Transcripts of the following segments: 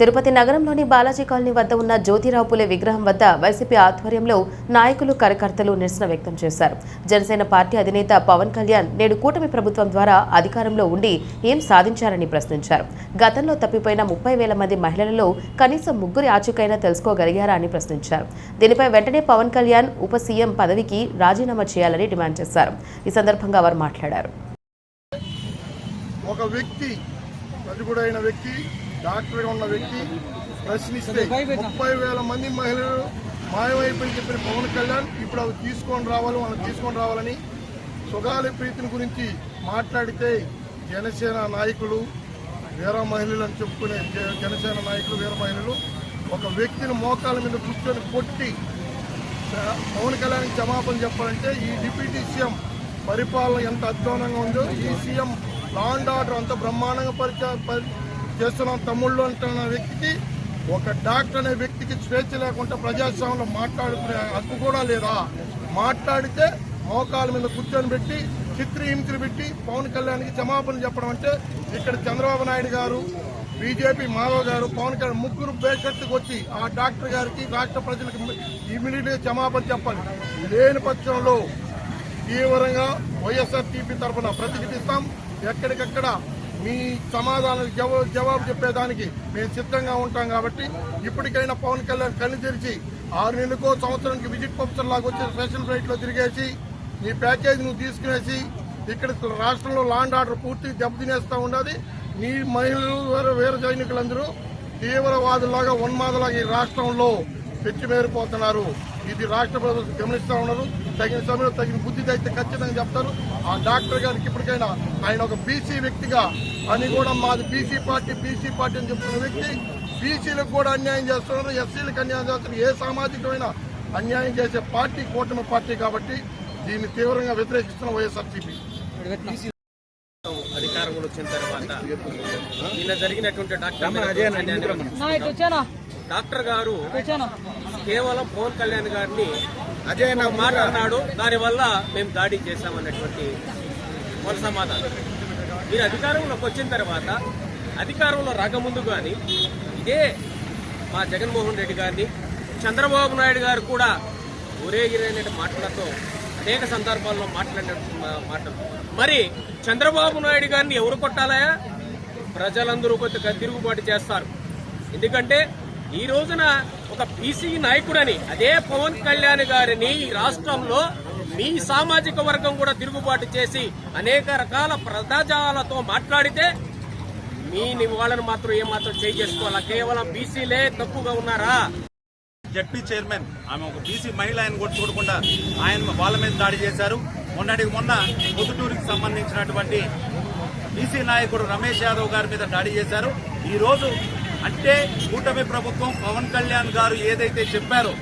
తిరుపతి నగరంలోని బాలాజీ కాలనీ వద్ద ఉన్న జ్యోతిరావు పులే విగ్రహం వద్ద వైసీపీ ఆధ్వర్యంలో నాయకులు కార్యకర్తలు నిరసన వ్యక్తం చేశారు. జనసేన పార్టీ అధినేత పవన్ కళ్యాణ్ నేడు కూటమి ప్రభుత్వం ద్వారా అధికారంలో ఉండి ఏం సాధించారని ప్రశ్నించారు. గతంలో తప్పిపోయిన ముప్పై వేల మంది మహిళలలో కనీసం ముగ్గురి ఆచూకైనా తెలుసుకోగలిగారా అని ప్రశ్నించారు. దీనిపై వెంటనే పవన్ కళ్యాణ్ ఉప సీఎం పదవికి రాజీనామా చేయాలని డిమాండ్ చేశారు. ఈ సందర్భంగా వారు మాట్లాడారు. ఒక వ్యక్తి ప్రతిభుడైన వ్యక్తి డాక్టర్గా ఉన్న వ్యక్తి ప్రశ్నిస్తే ముప్పై వేల మంది మహిళలు మాయమైపోయి చెప్పిన పవన్ కళ్యాణ్ ఇప్పుడు అవి తీసుకొని రావాలి మనం తీసుకొని రావాలని సుగాలి ప్రీతిని గురించి మాట్లాడితే జనసేన నాయకులు వీర మహిళలు అని చెప్పుకునే జనసేన నాయకులు వీర మహిళలు ఒక వ్యక్తిని మోకాల మీద కూర్చొని కొట్టి పవన్ కళ్యాణ్ క్షమాపణ చెప్పాలంటే ఈ డిప్యూటీ సీఎం పరిపాలన ఎంత అధ్వానంగా ఉందో ఈ సీఎం లాండ్ ఆర్డర్ అంత బ్రహ్మాండంగా పరిచ చేస్తున్నాం తమ్ముళ్ళు అంటున్న వ్యక్తికి ఒక డాక్టర్ అనే వ్యక్తికి స్వేచ్ఛ లేకుండా ప్రజాస్వామ్యంలో మాట్లాడుకునే హక్కు కూడా లేదా? మాట్లాడితే మోకాల మీద కూర్చొని పెట్టి చిత్రహింసలు పెట్టి పవన్ కళ్యాణ్కి క్షమాపణ చెప్పడం అంటే ఇక్కడ చంద్రబాబు నాయుడు గారు బీజేపీ మాధవ్ గారు పవన్ కళ్యాణ్ ముగ్గురు బేషత్తుకు వచ్చి ఆ డాక్టర్ గారికి రాష్ట్ర ప్రజలకు ఇమీడియట్గా క్షమాపణ చెప్పాలి. లేని పక్షంలో తీవ్రంగా వైఎస్ఆర్ టీపీ తరఫున ప్రతిఘటిస్తాం. ఎక్కడికక్కడ మీ సమాధానాలకు జవాబు జవాబు చెప్పేదానికి మేము సిద్ధంగా ఉంటాం కాబట్టి ఇప్పటికైనా పవన్ కళ్యాణ్ కళ్ళు తెరిచి ఆరు నెలలకో సంవత్సరానికి విజిట్ ప్రొఫెసర్ లాగా వచ్చి స్పెషల్ ఫ్లైట్లో తిరిగేసి నీ ప్యాకేజ్ నువ్వు తీసుకునేసి ఇక్కడ రాష్ట్రంలో లాండ్ ఆర్డర్ పూర్తి దెబ్బతినేస్తూ ఉన్నది నీ మహిళలు వేరే వేరే సైనికులందరూ తీవ్రవాదులాగా ఉన్మాదులాగా ఈ రాష్ట్రంలో పెచ్చిమేరిపోతున్నారు. ఇది రాష్ట్ర ప్రభుత్వం గమనిస్తా ఉన్నారు. తగిన సమయంలో తగిన బుద్ధి అయితే ఖచ్చితంగా చెప్తారు. ఆ డాక్టర్ గారికి ఇప్పటికైనా ఆయన ఒక బీసీ వ్యక్తిగా అని కూడా మాది బీసీ పార్టీ బీసీ పార్టీ అని చెప్తున్న వ్యక్తి బీసీలకు కూడా అన్యాయం చేస్తున్నారు. ఎస్సీలకు అన్యాయం చేస్తున్నారు. ఏ సామాజికమైన అన్యాయం చేసే పార్టీ కూటమి పార్టీ కాబట్టి దీన్ని తీవ్రంగా వ్యతిరేకిస్తున్న వైఎస్ఆర్సీపీ. అధికారంలో వచ్చిన తర్వాత నిన్న జరిగినటువంటి డాక్టర్ నా ఇటు వచ్చానా? డాక్టర్ గారు కేవలం పవన్ కళ్యాణ్ గారిని అజయ్ మాట్లాడినాడు దానివల్ల మేము దాడి చేశామన్నటువంటి వాళ్ళ సమాధానం. మీరు అధికారంలోకి వచ్చిన తర్వాత అధికారంలో రాకముందు కానీ ఇదే మా జగన్మోహన్ రెడ్డి గారిని చంద్రబాబు నాయుడు గారు కూడా ఊరేగిరైన మాటలతో అనేక సందర్భాల్లో మాట్లాడిన మాటలు. మరి చంద్రబాబు నాయుడు గారిని ఎవరు కొట్టాలయా ప్రజలందరూ కొద్దిగా తిరుగుబాటు చేస్తారు. ఎందుకంటే ఈ రోజున ఒక బీసీ నాయకుడని అదే పవన్ కళ్యాణ్ గారిని ఈ రాష్ట్రంలో మీ సామాజిక వర్గం కూడా తిరుగుబాటు చేసి అనేక రకాల ప్రజాజాలతో మాట్లాడితే మీ వాళ్ళని మాత్రం ఏమాత్రం చేసుకోవాలా? కేవలం బీసీలే తక్కువగా ఉన్నారా? జడ్పీ చైర్మన్ ఆమె ఒక బీసీ మహిళ ఆయన కూడా చూడకుండా ఆయన వాళ్ళ మీద దాడి చేశారు. మొన్నటికి మొన్న పొద్దుటూరుకి సంబంధించినటువంటి బీసీ నాయకుడు రమేష్ యాదవ్ గారి మీద దాడి చేశారు. ఈ రోజు అంటే కూటమి ప్రభుత్వం పవన్ కళ్యాణ్ గారు ఏదైతే చెప్పారో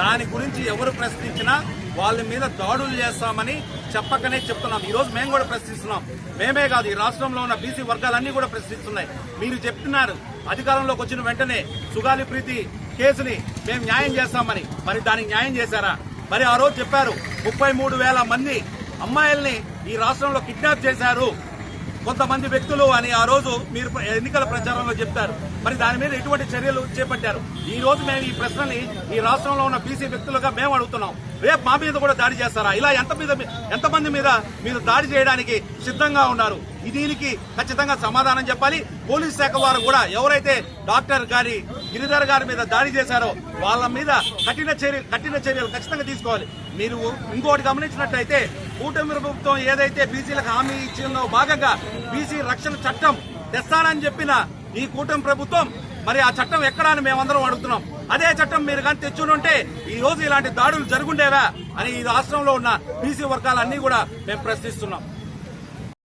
దాని గురించి ఎవరు ప్రశ్నించినా వాళ్ళ మీద దాడులు చేస్తామని చెప్పకనే చెప్తున్నాం. ఈరోజు మేము కూడా ప్రశ్నిస్తున్నాం. మేమే కాదు ఈ రాష్ట్రంలో ఉన్న బీసీ వర్గాలన్నీ కూడా ప్రశ్నిస్తున్నాయి. మీరు చెప్తున్నారు అధికారంలోకి వచ్చిన వెంటనే సుగాలి ప్రీతి కేసుని మేము న్యాయం చేస్తామని. మరి దానికి న్యాయం చేశారా? మరి ఆ రోజు చెప్పారు ముప్పై మూడు వేల మంది అమ్మాయిల్ని ఈ రాష్ట్రంలో కిడ్నాప్ చేశారు. కొంతమంది వ్యక్తులు అని ఆ రోజు మీరు ఎన్నికల ప్రచారంలో చెప్తారు. మరి దాని మీద ఎటువంటి చర్యలు చేపట్టారు? ఈ రోజు మేము ఈ ప్రశ్నని ఈ రాష్ట్రంలో ఉన్న బీసీ వ్యక్తులుగా మేము అడుగుతున్నాం. రేపు మా మీద కూడా దాడి చేస్తారా? ఇలా ఎంత మీద ఎంతమంది మీద మీరు దాడి చేయడానికి సిద్ధంగా ఉన్నారు? దీనికి ఖచ్చితంగా సమాధానం చెప్పాలి. పోలీస్ శాఖ వారు కూడా ఎవరైతే డాక్టర్ గారి గిరిధర్ గారి మీద దాడి చేశారో వాళ్ళ మీద కఠిన చర్య కఠిన చర్యలు ఖచ్చితంగా తీసుకోవాలి. మీరు ఇంకోటి గమనించినట్లయితే కూటమి ప్రభుత్వం ఏదైతే బీసీలకు హామీ ఇచ్చిందో భాగంగా బీసీ రక్షణ చట్టం తెస్తానని చెప్పిన ఈ కూటమి ప్రభుత్వం మరి ఆ చట్టం ఎక్కడా అని మేమందరం అడుగుతున్నాం. అదే చట్టం మీరు కానీ తెచ్చునుంటే ఈ రోజు ఇలాంటి దాడులు జరుగుండేవా అని ఈ రాష్ట్రంలో ఉన్న బీసీ వర్గాలన్నీ కూడా మేము ప్రశ్నిస్తున్నాం.